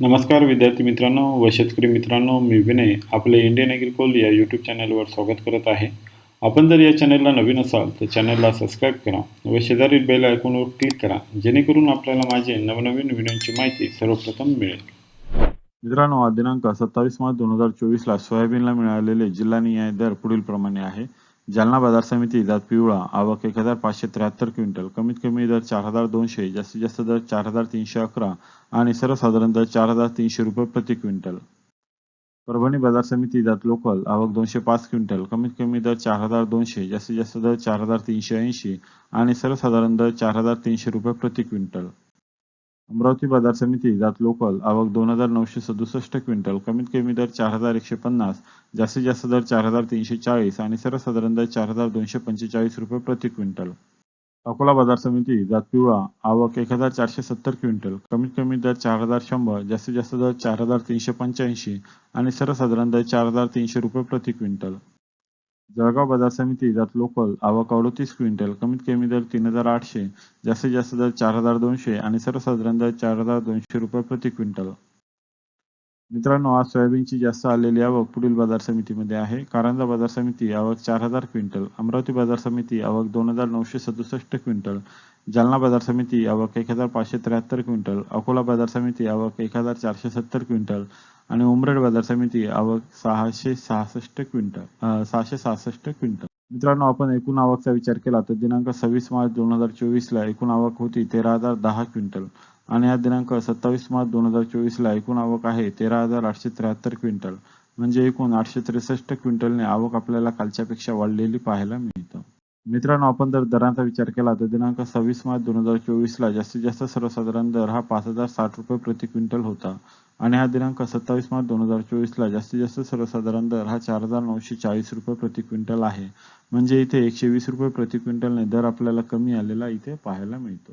नमस्कार विद्यार्थी मित्रांनो व शेतकरी मित्रांनो मी विनय आपले इंडियन ॲग्रिकोल या यूट्यूब चॅनलवर स्वागत करत आहे. आपण जर या चॅनलला नवीन असाल तर चॅनलला सबस्क्राईब करा व शेजारील बेल आयकॉनवर क्लिक करा जेणेकरून आपल्याला माझे नवनवीन व्हिडिओची माहिती सर्वप्रथम मिळेल. मित्रांनो दिनांक सत्तावीस मार्च दोन हजार चोवीसला सोयाबीनला मिळालेले जिल्हा न्याय दर पुढील प्रमाणे आहे. जालना बाजार समिती जात पिवळा आवक एक हजार पाचशे त्र्याहत्तर क्विंटल कमीत कमी दर चार हजार दोनशे जास्तीत जास्त दर चार हजार तीनशे अकरा आणि सर्वसाधारण दर चार हजार तीनशे रुपये प्रति क्विंटल. परभणी बाजार समिती जात लोकल आवक दोनशे पाच क्विंटल कमीत कमी दर चार हजार दोनशे जास्तीत जास्त दर चार हजार तीनशे ऐंशी आणि सर्वसाधारण दर चार हजार तीनशे रुपये प्रति क्विंटल. अमरावती बाजार समिती जात लोकल आवक दोन हजार नऊशे सदुसष्ट क्विंटल कमीत कमी दर चार हजार एकशे पन्नास जास्तीत जास्त दर चार हजार तीनशे चाळीस आणि सर्वसाधारण दर चार हजार दोनशे पंचेचाळीस रुपये प्रति क्विंटल. अकोला बाजार समिती जात पिवळा आवक एक हजार चारशे सत्तर क्विंटल कमीत कमी दर चार हजार शंभर जास्तीत जास्त दर चार हजार तीनशे पंच्याऐंशी आणि सर्वसाधारण दर चार हजार तीनशे रुपये प्रति क्विंटल. जळगाव बाजार समिती जात लोकल आवक अडोतीस क्विंटल कमीत कमी दर तीन हजार आठशे जास्तीत जास्त दर चार हजार दोनशे आणि सर्वसाधारण दर चार हजार दोनशे रुपये प्रति क्विंटल. मित्रांनो आज सोयाबीनची जास्त आलेली आवक पुढील बाजार समितीमध्ये आहे. कारंजा बाजार समिती आवक चार हजार क्विंटल. अमरावती बाजार समिती आवक दोन हजार नऊशे सदुसष्ट क्विंटल. जालना बाजार समिती आवक एक हजार पाचशे त्र्याहत्तर क्विंटल. अकोला बाजार समिती आवक एक हजार चारशे सत्तर क्विंटल. आणि उमरेड बाजार समिती आवक सहाशे सहासष्ट क्विंटल सहाशे सहासष्ट क्विंटल. मित्रांनो आपण एकूण आवकचा विचार केला तर दिनांक सव्वीस मार्च दोन हजार चोवीसला एकूण आवक होती तेरा हजार दहा क्विंटल. आणि हा दिनांक सत्तावीस मार्च दोन हजार चोवीसला एकूण आवक आहे तेरा हजार आठशे त्र्याहत्तर क्विंटल. म्हणजे एकूण आठशे त्रेसष्ट क्विंटलने आवक आपल्याला कालच्यापेक्षा वाढलेली पाहायला मिळतं. मित्रांनो आपण जर दरांचा विचार केला तर दिनांक सव्वीस मार्च दोन हजार चोवीसला जास्तीत जास्त सर्वसाधारण दर हा पाच हजार साठ रुपये प्रति क्विंटल होता. आणि हा दिनांक सत्तावीस मार्च दोन हजार चोवीसला जास्तीत जास्त सर्वसाधारण दर हा चार हजार नऊशे चाळीस रुपये प्रति क्विंटल आहे. म्हणजे इथे एकशे वीस रुपये प्रति क्विंटलने दर आपल्याला कमी आलेला इथे पाहायला मिळतो.